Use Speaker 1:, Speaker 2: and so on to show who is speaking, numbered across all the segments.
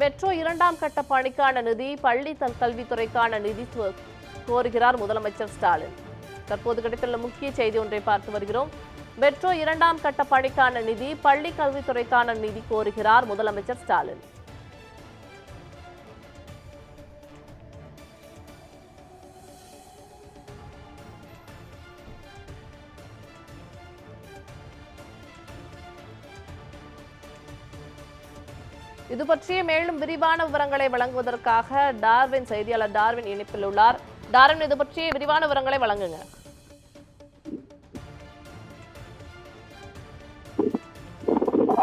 Speaker 1: Metro இரண்டாம் கட்ட பணிக்கான நிதி பள்ளி தன் கல்வித்துறைக்கான நிதி கோருகிறார் முதலமைச்சர் ஸ்டாலின். தற்போது கிடைத்துள்ள முக்கிய செய்தி ஒன்றை பார்த்து வருகிறோம். மெட்ரோ இரண்டாம் கட்ட பணிக்கான நிதி பள்ளி கல்வித்துறைக்கான நிதி கோருகிறார் முதலமைச்சர் ஸ்டாலின். இது பற்றிய மேலும் விரிவான விவரங்களை வழங்குவதற்காக டார்வின் செய்தியாளர் டார்வின் இணைப்பில் உள்ளார். டார்வின் இது பற்றிய விரிவான விவரங்களை வழங்குங்க.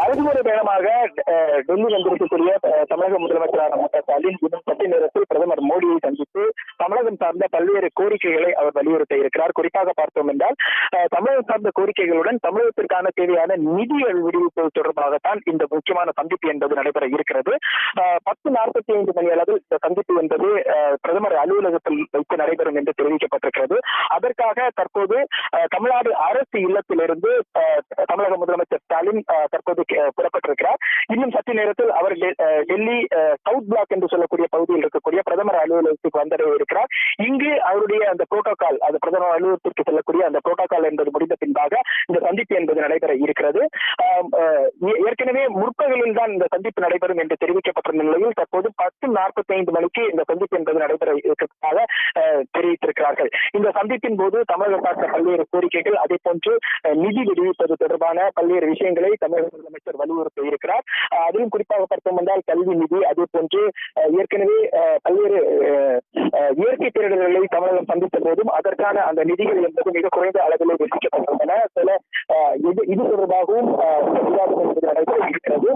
Speaker 2: அறுதிமுறை பயணமாக டெல்லி வந்திருக்கக்கூடிய தமிழக முதலமைச்சரான மு க ஸ்டாலின் இன்னும் சற்று நேரத்தில் பிரதமர் மோடியை சந்தித்து தமிழகம் சார்ந்த பல்வேறு கோரிக்கைகளை அவர் வலியுறுத்த இருக்கிறார். குறிப்பாக பார்த்தோம் என்றால் தமிழகம் சார்ந்த கோரிக்கைகளுடன் தமிழகத்திற்கான தேவையான நிதி விடுவிப்பது தொடர்பாகத்தான் இந்த முக்கியமான சந்திப்பு என்பது நடைபெற இருக்கிறது. பத்து நாற்பத்தி ஐந்து மணி அளவில் இந்த சந்திப்பு என்பது பிரதமர் அலுவலகத்தில் வைத்து நடைபெறும் என்று தெரிவிக்கப்பட்டிருக்கிறது. அதற்காக தற்போது தமிழ்நாடு அரசு இல்லத்திலிருந்து தமிழக முதலமைச்சர் ஸ்டாலின் தற்போது புறப்பட்டிருக்கிறார். இன்னும் சற்று நேரத்தில் அவர் டெல்லி சவுத் பிளாக் என்று சொல்லக்கூடிய பகுதியில் இருக்கக்கூடிய பிரதமர் அலுவலகத்துக்கு வந்தடைய இருக்கிறார் இங்கு அவருடைய அந்த புரோட்டோகால் அது பிரதமர் அலுவலகத்திற்கு செல்லக்கூடிய அந்த புரோட்டோகால் என்பது முடிந்த பின்பாக இந்த சந்திப்பு என்பது நடைபெற இருக்கிறது. ஏற்கனவே முற்பகலில் தான் இந்த சந்திப்பு நடைபெறும் என்று தெரிவிக்கப்பட்டிருந்த நிலையில் தற்போது பத்து நாற்பத்தி ஐந்து மணிக்கு இந்த சந்திப்பு என்பது நடைபெற இருக்கிறதாக தெரிவித்திருக்கிறார்கள். இந்த சந்திப்பின் போது தமிழக சார்ந்த பல்வேறு கோரிக்கைகள் அதே போன்று நிதி விடுவிப்பது தொடர்பான பல்வேறு விஷயங்களை தமிழக முதலமைச்சர் வலியுறுத்த இருக்கிறார். அதிலும் குறிப்பாக பார்த்தோம் என்றால் கல்வி நிதி அதே போன்று ஏற்கனவே அஹ், பல்வேறு இயற்கை பேரிடர்களை தமிழகம் சந்தித்த போதும் அதற்கான அந்த நிதிகள் என்பது மிக குறைந்த அளவில் ஒதுக்கப்பட்டுள்ளன சில இது இது தொடர்பாகவும் விவாதம் என்பது நடைபெற இருக்கிறது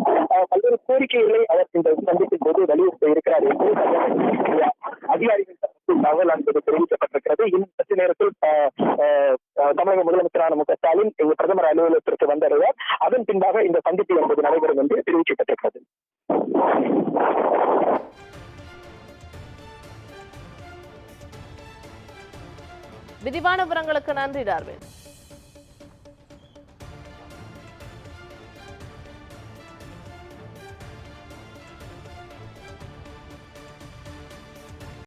Speaker 2: பல்வேறு கோரிக்கைகளை அவர் இந்த சந்திப்பின் போது வலியுறுத்த இருக்கிறார் என்று அதிகாரிகள் தகவல் என்பது தெரிவிக்கப்பட்டிருக்கிறது. இன்னும் சற்று நேரத்தில் அஹ், அஹ், தமிழக முதலமைச்சரான மு க ஸ்டாலின் பிரதமர் அலுவலகத்திற்கு வந்தடைவார். அதன் பின்பாக இந்த சந்திப்பு என்பது நடைபெறும் என்று தெரிவிக்கப்பட்டிருக்கிறது.
Speaker 1: விரிவான விவரங்களுக்கு நன்றி டார்வின்.